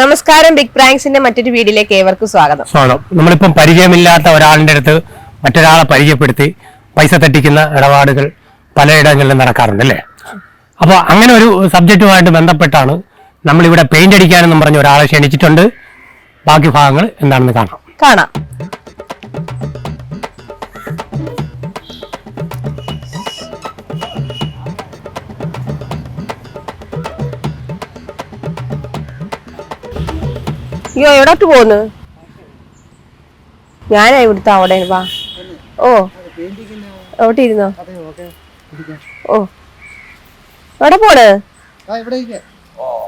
നമസ്കാരം ബിഗ് പ്രാങ്ക്സിന്റെ മറ്റൊരു വീഡിയോയിലേക്ക് ഏവർക്കും സ്വാഗതം. സ്വാഗതം. നമ്മളിപ്പം പരിചയമില്ലാത്ത ഒരാളിന്റെ അടുത്ത് മറ്റൊരാളെ പരിചയപ്പെടുത്തി പൈസ തട്ടിക്കുന്ന ഇടപാടുകൾ പലയിടങ്ങളിലും നടക്കാറുണ്ട് അല്ലേ? അപ്പോൾ അങ്ങനെ ഒരു സബ്ജക്റ്റുമായിട്ട് ബന്ധപ്പെട്ടാണ് നമ്മളിവിടെ പെയിന്റ് അടിക്കാനെന്നും പറഞ്ഞ് ഒരാളെ ക്ഷണിച്ചിട്ടുണ്ട്. ബാക്കി ഭാഗങ്ങൾ എന്താണെന്ന് കാണാം. കാണാം. അയ്യോ എവിടോട്ട് പോന്ന്? ഞാനാ ഇവിടുത്തെ അവിടെ വാ. ഓ. എവിടെ ഇരുന്നോ ഓ. എവിടെ പോണ്?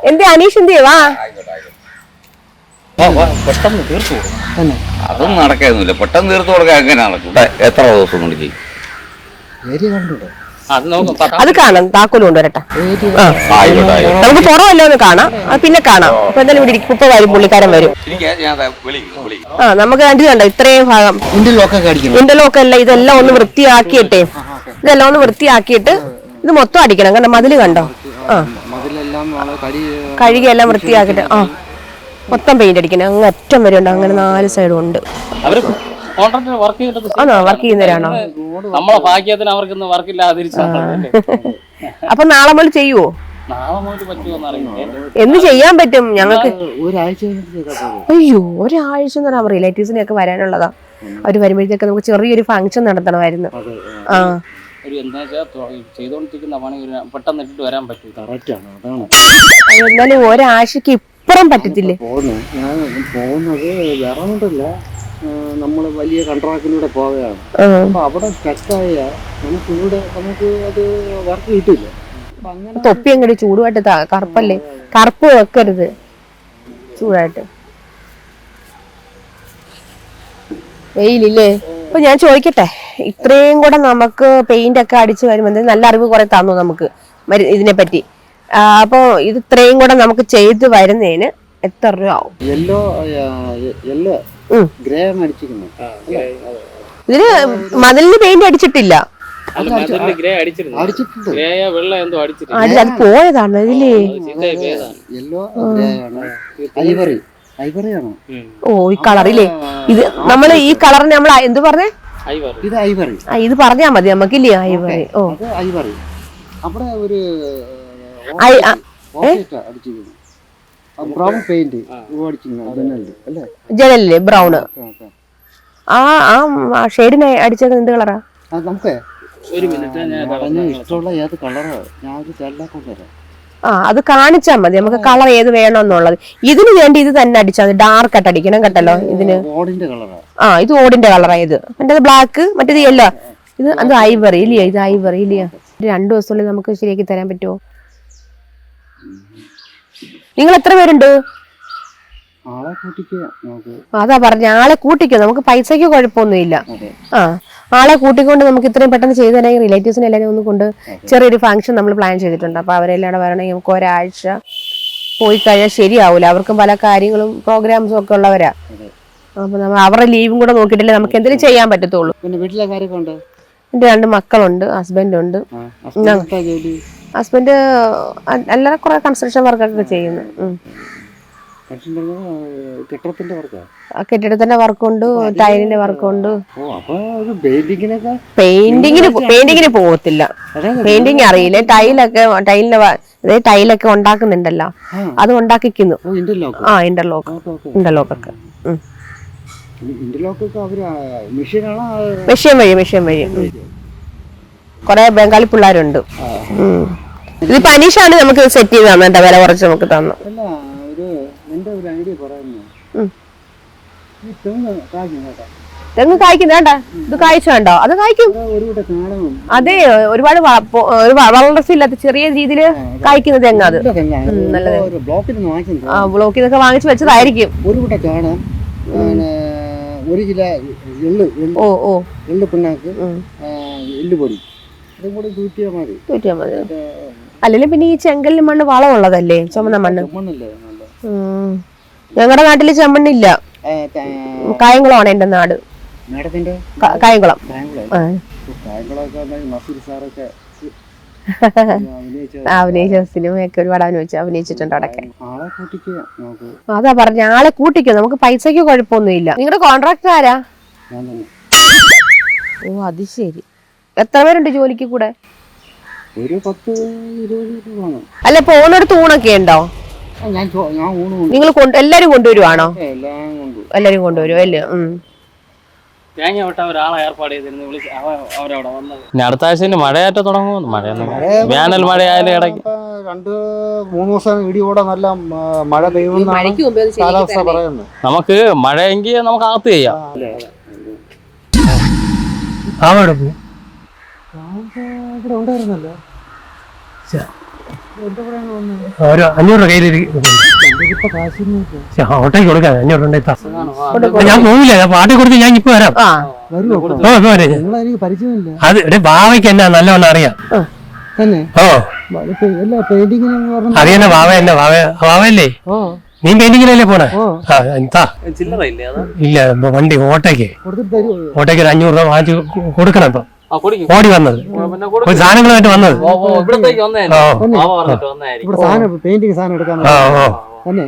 എന്റെ അനീഷ് എന്തേ വാ. പെട്ടെന്ന് തീർത്തു കൊടുക്കും. അതൊന്നും നടക്കാതൊന്നുമില്ല പെട്ടെന്ന് തീർത്തു കൊടുക്കാൻ എങ്ങനെ നടക്കും എത്ര ദിവസം കൊണ്ട് ചെയ്യും? അത് കാണാം. താക്കോൽ കൊണ്ടുവരട്ടെ. നമുക്ക് പുറമല്ലോ ഒന്ന് കാണാം. പിന്നെ കാണാം. അപ്പൊ എന്തായാലും ഇവിടെ ഇരിക്കും. ഇപ്പൊ വരും പുള്ളിക്കാരൻ വരും. ആ നമുക്ക് കണ്ടു കണ്ടോ ഇത്രയും ഭാഗം. ഇന്റർലോക്ക് അല്ല. ഇതെല്ലാം ഒന്ന് വൃത്തിയാക്കിയിട്ടേ. ഇതെല്ലാം ഒന്ന് വൃത്തിയാക്കിയിട്ട് ഇത് മൊത്തം അടിക്കണം. കാരണം മതിൽ കണ്ടോ? ആ. കഴുകിയെല്ലാം വൃത്തിയാക്കിട്ട് വൃത്തിയാക്കിയിട്ട് ആ. മൊത്തം പെയിന്റ് അടിക്കണം. അങ്ങ് അറ്റം വരെ ഉണ്ട്. അങ്ങനെ നാല് സൈഡും ഉണ്ട്. കോൺട്രാക്ടർ വർക്ക് ചെയ്തിട്ട് ആണോ വർക്ക് ചെയ്യുന്നവരാണോ? നമ്മളെ ഭാഗ്യത്തിന് അവർക്ക് വർക്ക് അപ്പൊ നാളെ മുതൽ ചെയ്യുവോ? എന്ന് ചെയ്യാൻ പറ്റും ഞങ്ങൾക്ക്. അയ്യോ ഒരാഴ്ച എന്ന് പറയാം. റിലേറ്റീവ്സിനെ ഒക്കെ വരാനുള്ളതാ. അവർ വരുമ്പോഴത്തേക്ക് നമുക്ക് ചെറിയൊരു ഫംഗ്ഷൻ നടത്തണമായിരുന്നു. ആ. ഒരു എന്താ വെച്ചാൽ ഒരു പെട്ടെന്ന് ഇട്ടിട്ട് വരാൻ പറ്റും അയ്യോ, എന്നാലും ഒരാഴ്ചക്ക് ഇപ്പുറം പറ്റത്തില്ലേ? പോകുന്നത് വേറെ നമ്മൾ വലിയ കൺട്രാക്റ്റിലൂടെ പോവുകയാണ്. അപ്പൊ അവിടെ സ്റ്റക്കായ നമുക്ക് ഇവിടെ നമുക്ക് അത് വർക്ക് കിട്ടില്ല തൊപ്പി അങ്ങോട്ട് ചൂടുമായിട്ട് കറുപ്പല്ലേ? കറുപ്പ് വെക്കരുത്. ചൂടായിട്ട്. വെയിലില്ലേ? അപ്പൊ ഞാൻ ചോദിക്കട്ടെ ഇത്രയും കൂടെ നമുക്ക് പെയിന്റ് ഒക്കെ അടിച്ചു വരുമ്പോൾ നല്ല അറിവ് കുറെ തന്നു നമുക്ക്? ഇതിനെ പറ്റി അപ്പോൾ അപ്പൊ ഇത് ഇത്രയും കൂടെ നമുക്ക് ചെയ്ത് വരുന്നതിന് എത്ര രൂപ ആവും. ഗ്രേ അടിച്ചിരുന്നു ഇതിന് മതിലിന് പെയിന്റ് അടിച്ചിട്ടില്ല അത് പോയതാണ് ഇതിൽ യെല്ലോ ഐവറി ഓ ഈ കളറില്ലേ ഇത് നമ്മൾ ഈ കളറിന് നമ്മൾ എന്ത് പറഞ്ഞേ ഇത് ഐവറി ആ ഇത് പറഞ്ഞാ മതി നമുക്കില്ലേ ഐവറി ഓ ഐവറി അവിടെ ഒരു ബ്രൗൺ പെയിന്റ് അല്ലേ? ജനലില്ലേ ബ്രൗണ്. ആ ആ ഷെയ്ഡിന് അടിച്ചത് എന്ത് കളറാ നമുക്ക് ഒരു മിനിറ്റ് ഞാൻ പറഞ്ഞ ഇഷ്ടമുള്ള ഏത് കളറോ ഞാൻ ഒരു കൊണ്ടുവരാം. ആ അത് കാണിച്ചാ മതി. നമുക്ക് കളർ ഏത് വേണമെന്നുള്ളത്. ഇതിന് വേണ്ടി ഇത് തന്നെ അടിച്ചാൽ മതി. ഡാർക്ക് ആയിട്ട് അടിക്കണം കേട്ടല്ലോ ഇതിന്. ആ. ഇത് ഓടിന്റെ കളറാ ഇത്. മറ്റേത് ബ്ലാക്ക് മറ്റേത് യെല്ലോ ഇത് അത് ഐവറി ഇല്ലയോ ഇത് ഐവറി ഇല്ലയോ രണ്ടു ദിവസത്തിനുള്ളിൽ നമുക്ക് ശരിയാക്കി തരാൻ പറ്റുമോ? നിങ്ങൾ എത്ര പേരുണ്ട്? അതാ പറഞ്ഞ ആളെ കൂട്ടിക്കോ നമുക്ക് പൈസക്ക് കുഴപ്പമൊന്നുമില്ല. ആ ആളെ കൂട്ടിക്കൊണ്ട് നമുക്ക് ഇത്രയും പെട്ടെന്ന് ചെയ്തു തന്നെ റിലേറ്റീവ്സിനെ എല്ലാവരും ഒന്ന് കൊണ്ട് ചെറിയൊരു ഫംഗ്ഷൻ നമ്മൾ പ്ലാൻ ചെയ്തിട്ടുണ്ട്. അപ്പൊ അവരെല്ലാം വരണമെങ്കിൽ നമുക്ക് ഒരാഴ്ച പോയി കഴിഞ്ഞാൽ ശരിയാവൂല. അവർക്കും പല കാര്യങ്ങളും പ്രോഗ്രാംസും ഒക്കെ ഉള്ളവരാ. അപ്പൊ നമ്മൾ അവരുടെ ലീവും കൂടെ നോക്കിയിട്ടില്ലേ നമുക്ക് എന്തെങ്കിലും ചെയ്യാൻ പറ്റത്തുള്ളൂ. പിന്നെ വീട്ടിലെ കാര്യമൊക്കെ ഉണ്ട്? എന്റെ രണ്ട് മക്കളുണ്ട് ഹസ്ബൻഡ് ഉണ്ട്. ഹസ്ബൻഡ് അല്ലാതെ കുറെ കൺസ്ട്രക്ഷൻ വർക്കൊക്കെ ചെയ്യുന്നു. കെട്ടിടത്തിന്റെ വർക്കുണ്ട് ടൈലിന്റെ വർക്കുണ്ട് പെയിന്റിങ്ങിന് പെയിന്റിങ്ങിന് പോകത്തില്ല. പെയിന്റിങ് അറിയില്ല. ടൈലൊക്കെ ടൈലിന്റെ ടൈലൊക്കെ ഉണ്ടാക്കുന്നുണ്ടല്ലോ. അത് ഉണ്ടാക്കിക്കുന്നു. ആ ഇന്റർലോക്ക് ഇന്റർലോക്കൊക്കെ ഇന്റർലോക്ക് ഒക്കെ മെഷീൻ വഴി മെഷീൻ വഴി. കുറെ ബംഗാളി പിള്ളേരുണ്ട്. ഇത് പനീഷാണ് നമുക്ക് സെറ്റ് ചെയ്ത് തന്നെ വില കുറച്ച് നമുക്ക് തന്നു. തെങ്ങ് കായ്ക്കും വേണ്ട. ഇത് കായ്ച്ച വേണ്ടോ അത് കായ്ക്കും. അതെ ഒരുപാട് വളർച്ചയില്ലാത്ത ചെറിയ രീതിയിൽ കായ്ക്കുന്ന തെങ്ങ് അത്. നല്ലത്. ബ്ലോക്കിൽ നിന്ന് ആ ബ്ലോക്കിൽ നിന്നൊക്കെ വാങ്ങിച്ചു വെച്ചതായിരിക്കും. ഒരു കിലോ എള്ള് ഓ ഓ. എള്ള് പിണ്ണാക്ക്. എള്ള് പൊടി തൂറ്റിയാൽ മതി. തൂറ്റിയാ മതി. അല്ലെങ്കിൽ പിന്നെ ഈ ചെങ്കല്ലിന് മണ്ണ് വളമുള്ളതല്ലേ? ചുമന്ന മണ്ണ്. ഞങ്ങളുടെ നാട്ടിൽ ചെമ്മണ്ണില്ല കായംകുളമാണ് എന്റെ നാട്. കായംകുളം. അഭിനയിച്ച സിനിമയൊക്കെ ഒരുപാട് അഭിനയിച്ചു അഭിനയിച്ചിട്ടുണ്ട് അവിടെയൊക്കെ അതാ പറഞ്ഞ ആളെ കൂട്ടിക്കോ നമുക്ക് പൈസക്ക് കുഴപ്പമൊന്നുമില്ല. നിങ്ങളുടെ കോൺട്രാക്ടർ ആരാ? ഓ അത് ശരി. എത്ര പേരുണ്ട് ജോലിക്ക് കൂടെ? ഒരു പത്ത് ഇരുപത് രൂപ അല്ല അല്ല പോകുന്നിടത്ത് ഊണൊക്കെ ഉണ്ടോ? ആ, ഞാൻ ചോ- ഞാൻ ഊണ് കൊണ്ട് നിങ്ങൾ കൊണ്ട് എല്ലാരും കൊണ്ടുവരുവാണോ? എല്ലാം കൊണ്ട് എല്ലാരും കൊണ്ടുവരും അല്ലേ? ഉം. തേങ്ങ വിട്ട ഒരാളെ ഏർപ്പാട് ചെയ്തിരുന്നു വിളിച്ച് അവ അവരവിടെ വന്നത്. ഇനി അടുത്ത ആഴ്ച ഇനി മഴയായിട്ട് തുടങ്ങുമെന്ന് മഴയൊന്നും വേനൽ മഴയായാലും ഇടയ്ക്ക്. ഇപ്പൊ രണ്ട് മൂന്ന് ദിവസം ഇടിയോടെ നല്ല മഴ പെയ്യുമെന്നാണ് മഴയ്ക്ക് മുമ്പേ ഒന്ന് കാലാവസ്ഥ പറയുന്നത്. നമുക്ക് മഴയെങ്കിൽ നമുക്ക് അകത്ത് ചെയ്യാം. ആ പോയി ഇവിടെ ഉണ്ടായിരുന്നല്ലോ. ഒരു അഞ്ഞൂറ് ഓട്ടോയ്ക്ക് അഞ്ഞൂറ്. ഞാൻ പോവില്ല. ഞാൻ പാട്ടി കൊടുത്ത് ഞാൻ ഇപ്പൊ വരാം. ആ. വരുമോ ഓ ഇപ്പൊ വരാം എനിക്ക് പരിചയമില്ല. അത് ഇവിടെ ബാവയ്ക്ക് എന്നാ നല്ലവണ്ണം അറിയാം. അറിയാ ഓ. അറിയുന്ന ബാവ എന്നെ ബാവ ബാവയല്ലേ നീ പെയിന്റിങ്ങിനല്ലേ പോണേ? ആ. എന്താ? ചില്ലറ ഇല്ലേ ഇല്ല വണ്ടി ഓട്ടോയ്ക്ക് ഓട്ടോയ്ക്ക് ഒരു അഞ്ഞൂറ് രൂപ വാങ്ങിച്ച് കൊടുക്കണം ഇപ്പൊ. ഓടി വന്നത്. സാധനങ്ങളുമായിട്ട് വന്നത്. ഇവിടെ സാധനം പെയിന്റിങ് സാധനം എടുക്കാൻ തന്നെ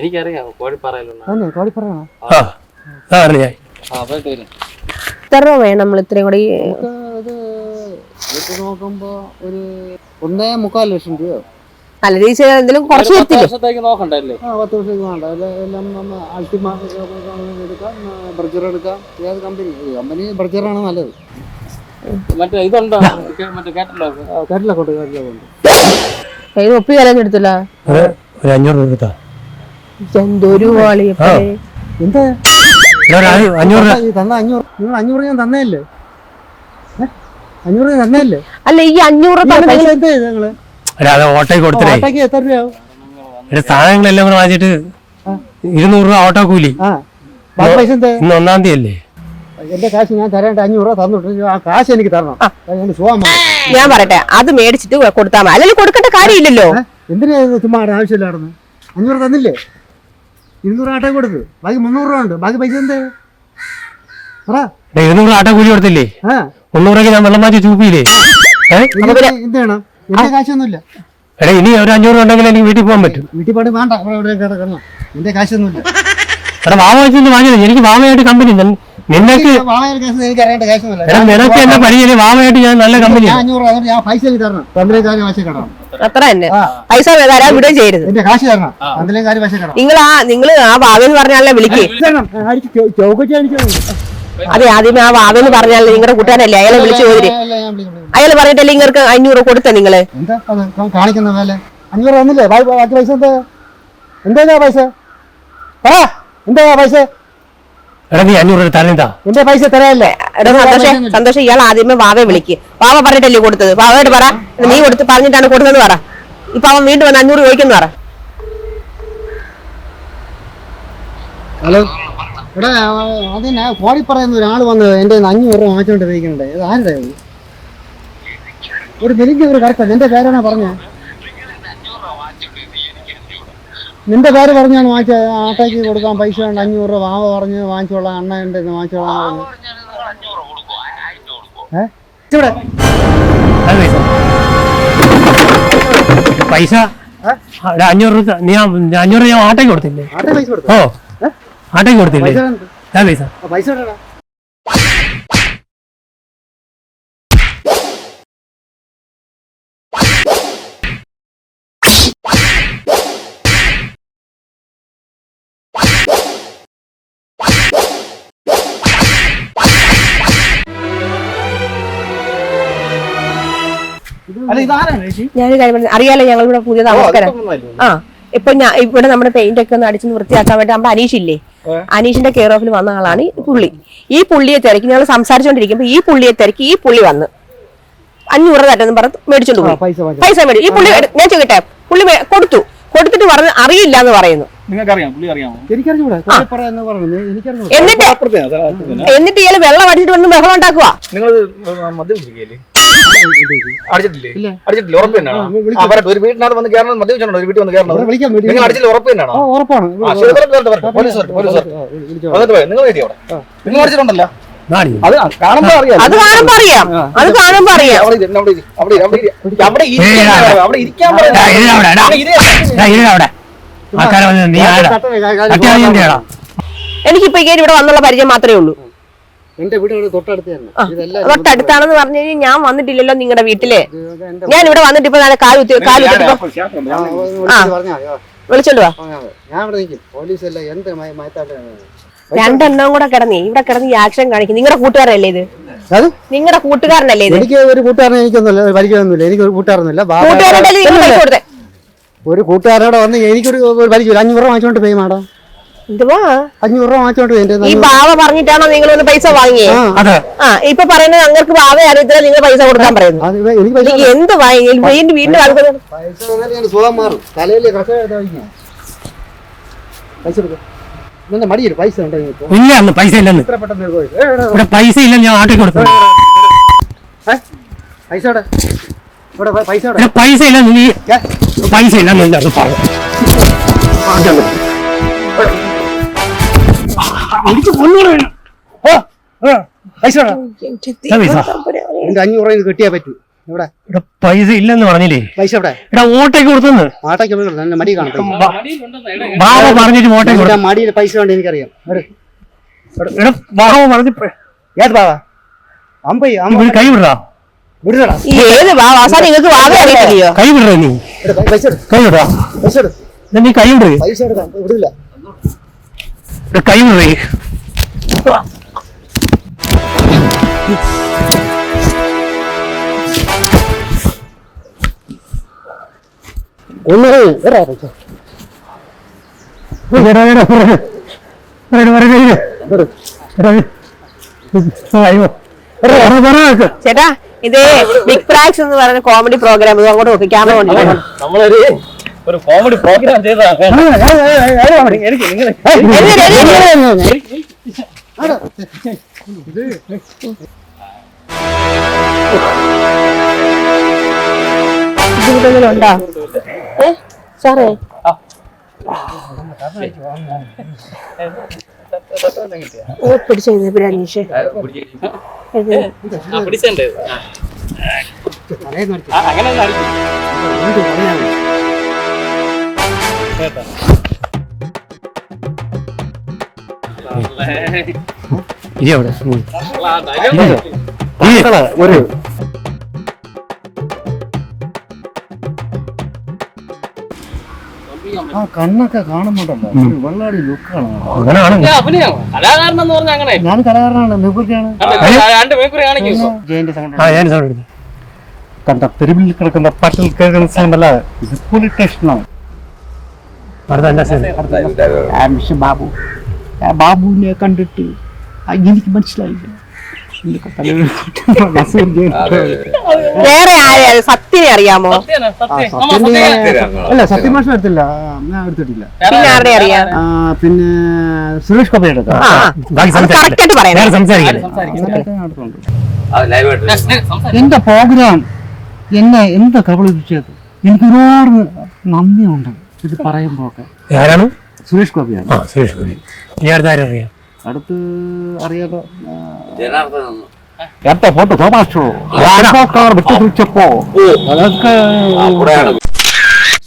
എനിക്കറിയാം പോയിട്ട് വരും. എത്ര രൂപ വേണം നമ്മൾ ഇത്രയും കൂടി? നോക്കുമ്പോ ഒരു ഒന്നേ മുക്കാൽ ലക്ഷം രൂപ നല്ല രീതിയിൽ എന്തെങ്കിലും കുറച്ച് വർഷത്തേക്ക് നോക്കണ്ടല്ലേ? ആ പത്ത് വർഷത്തേക്ക് വേണ്ട. എല്ലാം അൾട്ടിമ എടുക്കാം ബർജർ എടുക്കാം. ഏത് കമ്പനി കമ്പനി ബർജറാണ് നല്ലത്? മറ്റേ ഇതുണ്ടോ? മറ്റേ കേട്ടല്ലോ കേരള കൊണ്ട് കേരള കൊണ്ട്. കയ്യിൽ ഒപ്പി കലം എടുത്തില്ല? ഒരു ഒരു അഞ്ഞൂറ് രൂപ എടുത്താ. എന്തൊരു വാളി ആ. എന്താ? ഇവിടെ ഒരു അഞ്ഞൂ- അഞ്ഞൂറ് രൂപ. ഈ തന്ന അഞ്ഞൂറ് നിങ്ങൾ അഞ്ഞൂറ് ഞാൻ തന്നേല്ലേ ഏ? അഞ്ഞൂറ് ഞാൻ തന്നേല്ലേ അല്ല ഈ അഞ്ഞൂറ് ഓട്ടോയ്ക്ക് കൊടുത്തിട്ടേ ഓട്ടോയ്ക്ക് എത്ര രൂപയാവും സാധനങ്ങളെല്ലാം കൂടെ വാങ്ങിച്ചിട്ട് ഇരുന്നൂറ് രൂപ ഓട്ടോ കൂലി. ഇന്ന് ഒന്നാം തീയതി അല്ലേ? എന്റെ കാശ് ഞാൻ തരേണ്ട അഞ്ഞൂറ് രൂപ തന്നിട്ട്. ആ കാശ് എനിക്ക് തരണം. ഞാൻ സുഖം ഞാൻ പറയട്ടെ അത് മേടിച്ചിട്ട് കൊടുത്താൽ മതി. അല്ലെങ്കിൽ കൊടുക്കേണ്ട കാര്യമില്ലല്ലോ. എന്തിനാ ചുമ്മാ ആവശ്യമില്ലായിരുന്നു അഞ്ഞൂറ് തന്നില്ലേ? ഇരുന്നൂറ് ആട്ടേ കൊടുത്ത് ബാക്കി മുന്നൂറ് രൂപ ഉണ്ട്. ബാക്കി പൈസ എന്തേ? ഇരുന്നൂറ് ഓട്ടോ കൂലി കൊടുത്തില്ലേ? മുന്നൂറൊക്കെ ഞാൻ വെള്ളം മാറ്റി ചൂപ്പിയില്ലേ? വേണം എന്റെ കാശൊന്നുമില്ല. എടാ ഇനി ഒരു അഞ്ഞൂറ് ഉണ്ടെങ്കിൽ എനിക്ക് വീട്ടിൽ പോകാൻ പറ്റും. വീട്ടിൽ പാടി വേണ്ട. എന്റെ കാശൊന്നുമില്ല. എടാ വാമ വെച്ചിട്ട് വാങ്ങിയത് എനിക്ക് വാമയായിട്ട് കമ്പനി നിനക്ക് നിനക്ക് എന്നെ പരിചയം വാമയായിട്ട് ഞാൻ നല്ല കമ്പനി പൈസ തരണം. അത്ര തന്നെ. പൈസ തരാൻ വിടുകയും ചെയ്യരുത്. കാശ് തരണം. നിങ്ങൾ ആ നിങ്ങൾ ആ വാവെന്ന് പറഞ്ഞാലേ വിളിക്കേ. അതെ ആദ്യമേ ആ വാവെന്ന് പറഞ്ഞാലേ നിങ്ങളുടെ കൂട്ടുകാരല്ലേ അയാളെ വിളിച്ചു ചോദിച്ചു. അയാൾ പറഞ്ഞിട്ടല്ലേ നിങ്ങൾക്ക് അഞ്ഞൂറ് കൊടുത്ത നിങ്ങൾ? കാണിക്കുന്ന അഞ്ഞൂറ് തന്നില്ലേ? ബാക്കി പൈസ എന്താ? എന്താ പൈസ? എന്താ പൈസ? എടാ നീ അഞ്ഞൂറ് രൂപ തരണ്ടാ എന്റെ പൈസ തരാല്ലേ എടാ സന്തോഷം സന്തോഷം ഇയാൾ ആദ്യമേ വാവെ വിളിക്ക്. വാവ പറഞ്ഞിട്ടല്ലേ കൊടുത്തത്? വാവയോട് പറ. നീ കൊടുത്ത് പറഞ്ഞിട്ടാണ് കൊടുത്തത് പറ. ഇപ്പൊ അവൻ വീണ്ടും വന്ന് അഞ്ഞൂറ് ചോദിക്കുന്നു പറ. ഹലോ. എടാ അതിന് കോടി പറയുന്ന ഒരാൾ വന്ന് എന്റെ അഞ്ഞൂറ് രൂപ വാങ്ങിച്ചോണ്ട് ഇരിക്കുന്നുണ്ട് ഇത് ആരുടെ ഇത്? ഒരു മെലിഞ്ഞ ഒരു കറക്റ്റ് നിന്റെ പേരാണോ പറഞ്ഞ നിന്റെ പേര് പറഞ്ഞാണ് വാങ്ങിച്ച ആട്ടയ്ക്ക് കൊടുക്കാൻ പൈസ ഉണ്ട് അഞ്ഞൂറ് രൂപ വാവ പറഞ്ഞ് വാങ്ങിച്ചോളാം അണ്ണ ഉണ്ട് വാങ്ങിച്ചോളാം പൈസ. അഞ്ഞൂറ് രൂപ നീ അഞ്ഞൂറ് ഞാൻ ആട്ടയ്ക്ക് കൊടുത്തില്ലേ? ഓ. ആട്ടയ്ക്ക് കൊടുത്തില്ലേ? പൈസ ഞാനൊരു കാര്യം പറഞ്ഞു അറിയാലോ ഞങ്ങൾ ഇവിടെ പുതിയ താമസക്കാരാ ആ ഇപ്പൊ ഞാൻ ഇവിടെ നമ്മുടെ പെയിന്റ് ഒക്കെ ഒന്ന് അടിച്ചു വൃത്തിയാക്കാൻ വേണ്ടി നമ്മുടെ അനീഷ് ഇല്ലേ അനീഷിന്റെ കെയർ ഓഫിൽ വന്ന ആളാണ് ഈ പുള്ളി. ഈ പുള്ളിയെ തിരക്കി ഞങ്ങൾ സംസാരിച്ചോണ്ടിരിക്കുമ്പോ ഈ പുള്ളിയെ തിരക്കി ഈ പുള്ളി വന്ന്. അഞ്ഞൂറ് തട്ടെന്ന് പറഞ്ഞ് മേടിച്ചോണ്ട് പോയി. പൈസ മേടിച്ചു. ഈ പുള്ളി ഞാൻ ചോദിക്കട്ടെ പുള്ളി കൊടുത്തു. കൊടുത്തിട്ട് പറഞ്ഞ് അറിയില്ല എന്ന് പറയുന്നു. എന്നിട്ട് എന്നിട്ട് ഇയാൾ വെള്ളം അടിച്ചിട്ട് വന്ന് ബഹളം ഉണ്ടാക്കുക അടിച്ചിട്ടില്ലേ. അടിച്ചിട്ടില്ലേ? ഉറപ്പ് തന്നെയാണോ. ഒരു വീട്ടിനകത്ത് വന്ന് കയറണം മദ്യം ഒരു വീട്ടിൽ വന്ന് കയറണം. നിങ്ങൾ അടിച്ചില്ല ഉറപ്പ് തന്നെയാണോ? ഉറപ്പാണ്. Police police. വന്നിട്ട് പോയി നിങ്ങൾ എഴുതിയോ അവിടെ നിങ്ങൾ അടിച്ചിട്ടുണ്ടല്ലോ. അത് കാണുമ്പോ അറിയാം. അത് കാണുമ്പോ അറിയാം. അത് കാണുമ്പോ അറിയാം. അവിടെ അവിടെ അവിടെ ഇരി, അവിടെ ഇരിക്കാൻ? എനിക്കിപ്പോ ഇവിടെ വന്നുള്ള പരിചയം മാത്രമേ ഉള്ളൂ. എന്റെ വീട് ഇവിടെ തൊട്ടടുത്ത് തന്നെ. ഇതെല്ലാം തൊട്ടടുത്താണെന്ന് പറഞ്ഞു കഴിഞ്ഞാൽ ഞാൻ വന്നിട്ടില്ലല്ലോ നിങ്ങളുടെ വീട്ടിൽ. ഞാൻ ഇവിടെ വന്നിട്ട് ഇപ്പൊ കാൽ കാൽ. വിളിച്ചോണ്ട് വാ. ഞാൻ ഇവിടെ നിൽക്കും. പോലീസ് എല്ലാം എന്ത് മയത്താട്ടാണ് രണ്ടെണ്ണം കൂടെ കിടന്നേ. ഇവിടെ കിടന്ന് ഈ ആക്ഷൻ കാണിക്കും നിങ്ങളുടെ കൂട്ടുകാരല്ലേ ഇത്? നിങ്ങളുടെ കൂട്ടുകാരനല്ലേ ഇത്? എനിക്ക് ഒരു കൂട്ടുകാരനെ എനിക്കൊന്നുമില്ല. പരിചയമൊന്നുമില്ല എനിക്ക് ഒരു കൂട്ടുകാരൊന്നുമില്ല കൂട്ടുകാരുടെ ഒരു കൂട്ടുകാരോടെ വന്ന് എനിക്കൊരു ഒരു പരിചയം അഞ്ഞൂറ് രൂപ വാങ്ങിച്ചോണ്ട് പോയി മാഡം. എന്തുവാ? അഞ്ഞൂറ് രൂപ വാങ്ങിച്ചോണ്ട് ഈ ബാവ പറഞ്ഞിട്ടാണോ നിങ്ങൾ ഒന്ന് പൈസ വാങ്ങിയേ? ആ. ഇപ്പൊ പറയുന്നത് ഞങ്ങൾക്ക് ബാവ അറിയത്തില്ല നിങ്ങൾ പൈസ കൊടുക്കാൻ പറയുന്നു എന്ത് വാങ്ങി വീണ്ടും ഇല്ല അന്ന് പൈസ ഇല്ലെന്ന്. ഇവിടെ പൈസ ഇല്ലെന്ന് ഞാൻ ആട്ടി കൊടുത്തു? പൈസ പൈസ ഇല്ലെന്ന് നീ പൈസ ഇല്ലെന്ന് പറഞ്ഞു എനിക്ക് കൊന്നൂടെ വേണം. ഓ, പൈസ? ഇതാ. എന്റെ അഞ്ഞൂറ് രൂപ കിട്ടിയാ പറ്റൂ. ഇവിടെ ഇവിടെ പൈസ ഇല്ലെന്ന് പറഞ്ഞില്ലേ? പൈസ ഇവിടെ ഓട്ടയ്ക്ക് കൊടുത്തെന്ന്. ആട്ടയ്ക്ക് പോയി കൊടുത്തു. മടി കാണും. ബാബ പറഞ്ഞിട്ട് ഓട്ടയ്ക്ക് കൊടുത്തു. മടിയിൽ പൈസ വേണ്ട എനിക്കറിയാം? ഇവിടെ ബാബ പറഞ്ഞു ഏത് ബാബ അമ്പൈ അമ്പ കൈ വിടാ വിടുതടാ ഏത് ബാവ അവസാനം നിങ്ങൾക്ക് ബാവ അറിയത്തില്ലയോ? കൈ വിടറ നീ. എടു കൈ വിടറാ പൈസ എടു. നീ കൈ വിടേ. പൈസ എടുക്കാം. വിടില്ല. കൈ വിടറേ ഒന്ന് എടാ പൈസ എടാ, എടാ, പുറകെ. എടാ, പുറകെ ഇരി. എടാ, അയ്യോ. എടാ, എടാ, പുറകെ. ചേട്ടാ ഇത് ബിഗ് പ്രാക്സ് എന്ന് പറയുന്ന കോമഡി പ്രോഗ്രാം അങ്ങോട്ട് നോക്കി ക്യാമറ കൊണ്ട് നമ്മളൊരു ഒരു കോമഡി പ്രോഗ്രാം ചെയ്താ സാറേ പിടിച്ചോ അനീഷ് പിടിച്ചേ അങ്ങനെ അടിക്ക്. ഇരി അവിടെ. ഒരു ആ കണ്ണൊക്കെ കാണുന്നുണ്ടല്ലോ ഒരു വെള്ളാടി ലുക്കാണ് അങ്ങനെയാണ് കലാകാരൻ എന്ന് പറഞ്ഞാൽ അങ്ങനെ. ഞാൻ കലാകാരനാണ്. കാണിക്കും ജയന്റെ ആ ഞാൻ സൗണ്ട് കണ്ട തെരുവിൽ കിടക്കുന്ന പട്ടിൽ കേൾക്കുന്ന സൗണ്ടല്ല ഇത് പോലീസ് സ്റ്റേഷനാണ് മിസ്റ്റർ ബാബു. ആ ബാബുവിനെ കണ്ടിട്ട് ആ, എനിക്ക് മനസ്സിലായില്ല. വേറെ ആരെയാ സത്യനെ അറിയാമോ? അല്ല സത്യം. മാഷം എടുത്തില്ല. ഞാൻ എടുത്തിട്ടില്ല. പിന്നെ ആരുടെ അറിയാം? പിന്നെ സുരേഷ് അത് എന്റെ പ്രോഗ്രാം എന്നെ എന്താ കബളിപ്പിച്ചത്? എനിക്ക് ഒരുപാട് നന്ദിയുണ്ട്. ഇത് പറയുമ്പോ ഒക്കെ ആരാണ്? സുരേഷ് ഗോപിയാണ്. ആ സുരേഷ് ഗോപി. ഇനി അടുത്ത ആരും അറിയാം? അടുത്ത് അറിയാലോ എന്റെ ഫോട്ടോ തോമാച്ചോ വിട്ടുപിടിച്ചപ്പോ അതൊക്കെ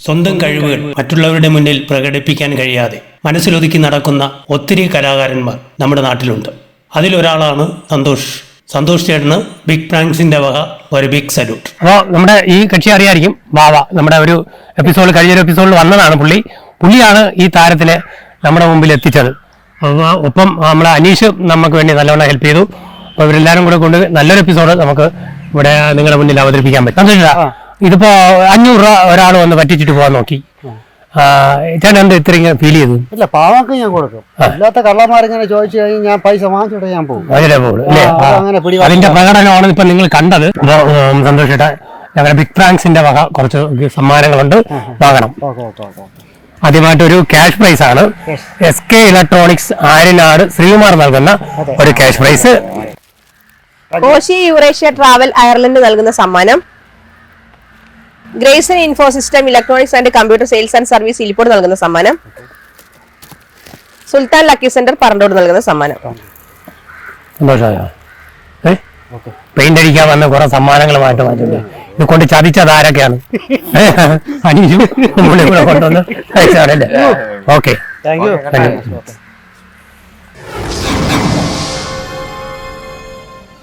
സ്വന്തം കഴിവുകൾ മറ്റുള്ളവരുടെ മുന്നിൽ പ്രകടിപ്പിക്കാൻ കഴിയാതെ മനസ്സിലൊതുക്കി നടക്കുന്ന ഒത്തിരി കലാകാരന്മാർ നമ്മുടെ നാട്ടിലുണ്ട്. അതിലൊരാളാണ് സന്തോഷ്. സന്തോഷ് ചേട്ടന് ബിഗ് പ്രാങ്സിന്റെ വക ഒരു ബിഗ് സല്യൂട്ട് അപ്പോൾ നമ്മുടെ ഈ കക്ഷി അറിയായിരിക്കും വാവ നമ്മുടെ ഒരു എപ്പിസോഡ് കഴിഞ്ഞൊരു എപ്പിസോഡിൽ വന്നതാണ് പുള്ളി. പുള്ളിയാണ് ഈ താരത്തിനെ നമ്മുടെ മുമ്പിൽ എത്തിച്ചത്. അപ്പോൾ ഒപ്പം നമ്മുടെ അനീഷ് നമുക്ക് വേണ്ടി നല്ലവണ്ണം ഹെൽപ്പ് ചെയ്തു. അപ്പോൾ ഇവരെല്ലാവരും കൂടെ കൊണ്ട് നല്ലൊരു എപ്പിസോഡ് നമുക്ക് ഇവിടെ നിങ്ങളുടെ മുന്നിൽ അവതരിപ്പിക്കാൻ പറ്റും. ഇതിപ്പോ അഞ്ഞൂറ് രൂപ ഒരാൾ വന്ന് പറ്റിച്ചിട്ട് പോകാൻ നോക്കി. ചേട്ടൻ എന്താ ഇത്രയും ഫീൽ ചെയ്തു ഇല്ല പാവക്ക് ഞാൻ കൊടുക്കും. അല്ലാത്ത കള്ളന്മാരിങ്ങനെ ചോദിച്ചു കഴിഞ്ഞാൽ ഞാൻ പൈസ വാങ്ങിച്ചിട്ട് ഞാൻ പോകും. അങ്ങനെ അതിന്റെ പ്രകടനമാണ് ഇപ്പൊ നിങ്ങൾ കണ്ടത്. സന്തോഷ് ചേട്ടാ ഞങ്ങളുടെ ബിഗ് ഫ്രാങ്ക്സിന്റെ വക കുറച്ച് സമ്മാനങ്ങളുണ്ട്. വാങ്ങണം. ആദ്യമായിട്ടൊരു ആദ്യമായിട്ട് ഒരു ക്യാഷ് പ്രൈസ് ആണ്. S K electronics Aryanad Sreekumar നൽകുന്ന ഒരു ക്യാഷ് പ്രൈസ് ഓഷി യൂറേഷ്യ ട്രാവൽ അയർലൻഡ് നൽകുന്ന സമ്മാനം. Grayson info system electronics and computer sales and service Elippode നൽകുന്ന സമ്മാനം. സുൽത്താൻ ലക്കി സെന്റർ പറണ്ടോട് നൽകുന്ന സമ്മാനം. പെയിന്റ് അടിക്കാൻ വന്ന കുറെ സമ്മാനങ്ങളുമായിട്ട് ഇത് കൊണ്ട് ചതിച്ചത് ആരൊക്കെയാണ്? അനീഷും കൊണ്ടുവന്ന് അയച്ചാണല്ലേ okay. Thank you thank you